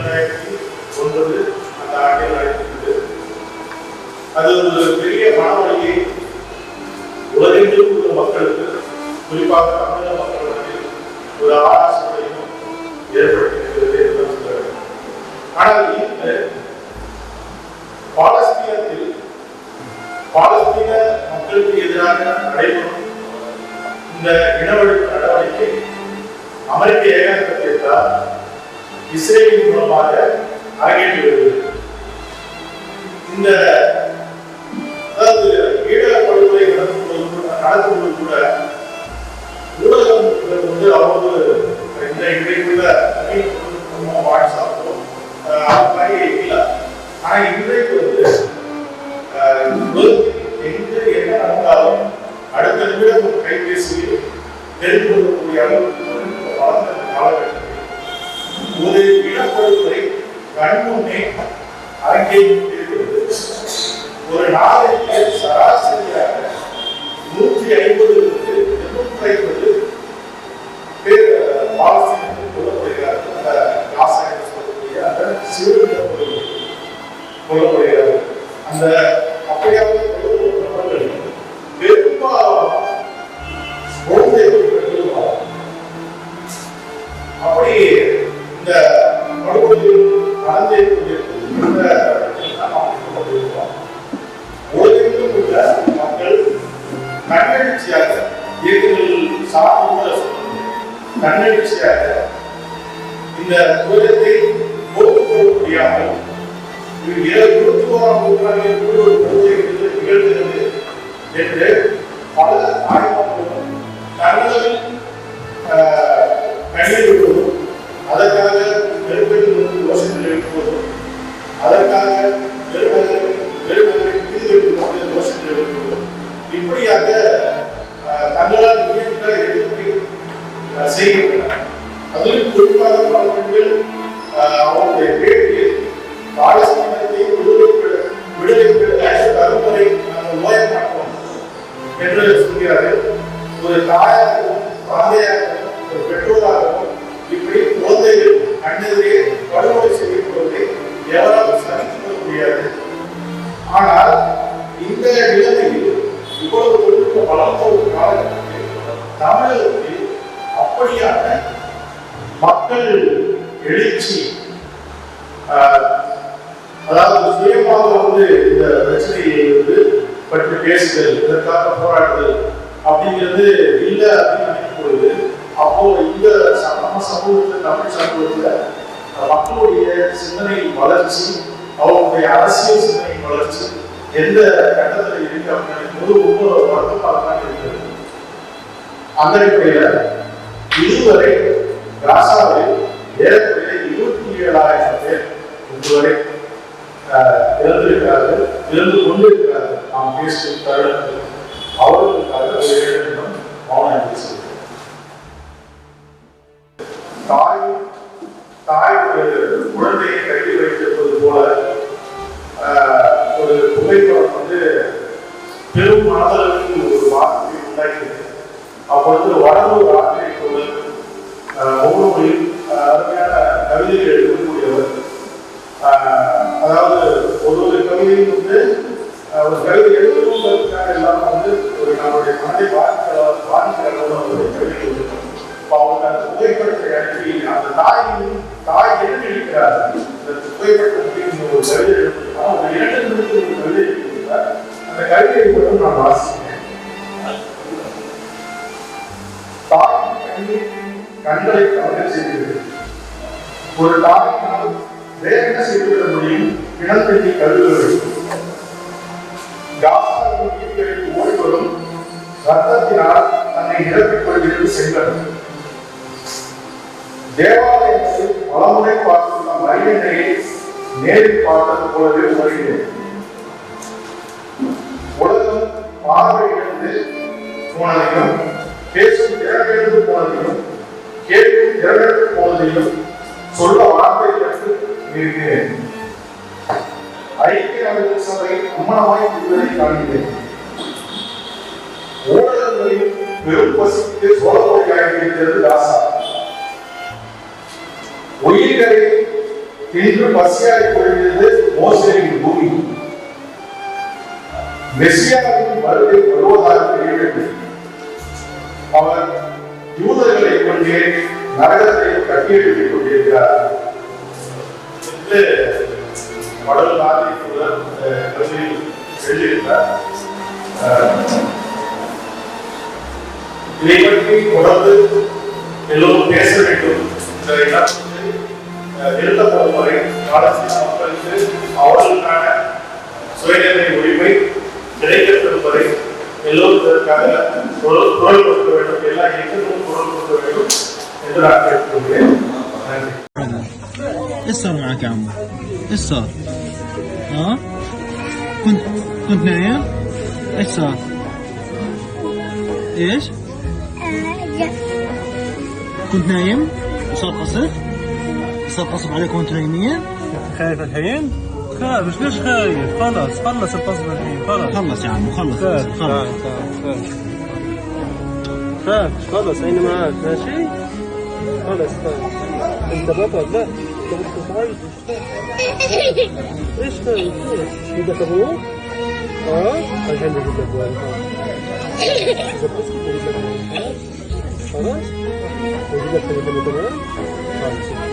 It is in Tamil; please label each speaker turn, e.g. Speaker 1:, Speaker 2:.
Speaker 1: இரண்டாயிரத்தி ஒன்பது அந்த ஆண்டில் நடைபெற்றது அது ஒரு பெரிய மனவழியை உலகெங்கிலும் உள்ள மக்களுக்கு குறிப்பாக தமிழக மக்கள் மத்தியில் ஒரு ஆலோசனையும் ஏற்படுத்தியிருக்கிறது என்று சொல்ல வேண்டும். ஆனால் இன்று பாலஸ்தீனத்தில் பாலஸ்தீன மக்களுக்கு எதிராக நடைபெறும் இந்த இனவழிப்பு நடவடிக்கை அமெரிக்க ஏகாதிபத்தியத்தால் இஸ்ரேலின் மூலமாக அரங்கேற்றி வருகிறது இந்த அதாவது ஈழ படுகொலை நடத்தும்போது கூட- நடத்தும்போது கூட ஊடகம் வந்து அவ்வளவு கண்முன்னே அரங்கேறியிருக்கிறது ஒரு நாளைக்கு சார்ந்த கண்ணெழுச்சியாக இந்த துயரத்தை பொறுத்துக் கொள்ள முடியாமல் இது ஏழு இருபத்தி ஓராம் நூற்றாண்டில் கூட ஒரு பூஜை நிகழ்கிறது என்று பல தாய்மார்களும் தங்களது கண்ணீர் விடுவதும் அதற்காக பெருமையில் யோசனை எழுப்புவதும் அதற்காக பெருமகளை பெருமகளை மீது யோசனை எழுப்புவதும் இப்படியாக தங்களால் இயன்ற எதிர்ப்பை செய்கின்றனர் அதிலும் குறிப்பாக பல பெண்கள் அஹ், பேட்டியில் பாலஸ்தீனத்தை விடுதலை நாங்கள் ஓய மாட்டோம் என்று சொல்கிறார்கள். ஒரு தாயாகவும் தந்தையாகவும் ஒரு பெற்றோராகவும் இப்படி குழந்தைகள் கண்ணெதிரே படுகொலை செய்யப்படுவதை எவராலும் சகித்துக் முடியாது. ஆனால் இந்த நிலைமையில் இவ்வளவு தொழில்நுட்ப வளர்ந்த ஒரு தமிழருக்கு அப்படியான மக்கள் எழுச்சி அதாவது சுயமாக வந்து இந்த பிரச்சனையை வந்து பற்றி பேசுதல் இதற்காக போராடுதல் அப்படிங்கிறது இல்லை அப்படின்னு நினைக்கும் பொழுது அப்போ இந்த நம்ம சமூகத்தில் தமிழ் சமூகத்தில் மக்களுடைய சிந்தனை வளர்ச்சி அவங்களுடைய அரசியல் சிந்தனை வளர்ச்சி எந்த கட்டத்தில் இருக்கு அப்படின்னு போது ஒவ்வொரு வருத்தமாக தான் இருக்கிறது அந்த அடிப்படையில் இதுவரை காசாவில் ஏறக்குறைய இருபத்தி ஏழாயிரம் பேர் இதுவரை இறந்திருக்கிறார்கள் இறந்து கொண்டிருக்கிறார்கள். நாம் பேசும் தருணத்தில் அவர்களுக்காக ஒரு ஏழு நிமிடம் மௌனம் தாய் தாய் குழந்தையை கையில் வைத்திருப்பது போல ஆஹ், ஒரு புகைப்படம் வந்து பெரும் மனதளவுக்கு ஒரு வார்த்தையை உண்டாக்கியது. அப்பொழுது வடலூர் ஆசிரியர் ஒவ்வொரு ஒவ்வொருவரையும் அருமையான கவிதைகள் எழுதக்கூடியவர். அதாவது ஒரு ஒரு கவிதையும் வந்து ஒரு கவிதை எழுதுவதற்காக எல்லாம் வந்து ஒரு நம்மளுடைய மனதை பாதிக்கிற பாதிக்கிற அளவுல ஒரு கவிதை இப்போ அவங்க அந்த புகைப்படத்தை அனுப்பி அந்த தாயின் தாய் என்ன இருக்கிறார்? இந்த புகைப்படத்தை முடியும் ஒரு கவிதை ஒரு இரண்டு ஒரு கவிதை எழுதியிருக்கிறார் அந்த கவிதையை மட்டும் நான் வாசிக்கிறேன். கண்களை அவர்கள் செய்கிறது ஒரு தாயினால் வேற என்ன செய்துவிட முடியும்? இனப்பெட்டி கருதுவது காசாவின் ஓடி வரும் ரத்தத்தினால் தன்னை நிரப்பிக் கொள்கிறது செல்வன் தேவாலயத்தில் பலமுறை பார்த்துள்ள மரியணையை நேரில் பார்த்தது போலவே உணர்கிறேன் உலகம் பார்வையிலிருந்து போனதையும் பேசும் திறமிழந்து போனதையும் கேட்கும் திறமிழந்து போனதையும் சொல்ல வார்த்தை கற்று இருக்கிறேன் ஐக்கிய நாடுகள் சபை அம்மனமாய் இருப்பதை காண்கிறேன் ஊடகங்களில் பெரும் பசிக்கு சோழப்பொழியாக இருக்கிறது ராசா உயிர்களை இன்று பசியாய் பொழிந்தது மோசேயின் பூமி மெஸ்ஸியாவின் வருகை வருவதாக தெரியவில்லை அவர் யூதர்களை கொண்டே நரகத்தை கட்டியெழுப்பிக் கொண்டிருக்கிறார். என்று வடல் ஆதிக்குள்ள கல்வியில் எழுதியிருந்தார் அஹ், இதை பற்றி தொடர்ந்து எல்லோரும் பேச வேண்டும் இந்த இடம் வந்து, அஹ், நிறுத்தப்படும் மக்களுக்கு அவர்களுக்கான சுயநிலை எல்லோரும் இதற்காக குரல் குரல் கொடுக்க வேண்டும் எல்லா இயக்கங்களும் குரல் கொடுக்க வேண்டும் என்று நான் கேட்டுக்கொள்கிறேன் நன்றி
Speaker 2: ايش صار معك يا عمو؟ ايش صار؟ ها؟ كنت كنت نايم؟ ايش صار؟ ايش؟ كنت نايم؟ وصار قصف؟ صار قصف عليكم وانتم نايمين؟
Speaker 3: خايف الحين؟ خايف مش ليش خايف خلص خلص القصبة الحين خلص.
Speaker 2: خلص يا عم خلص خلص
Speaker 3: خلص. خلص خلص خلص أنا معاك؟ ماشي؟ خلص خلص. أنت بطل لا. أنت مش خايف إيش خايف خلص خلص خلص خلص خلص خلص خلص خلص خلص خلص خلص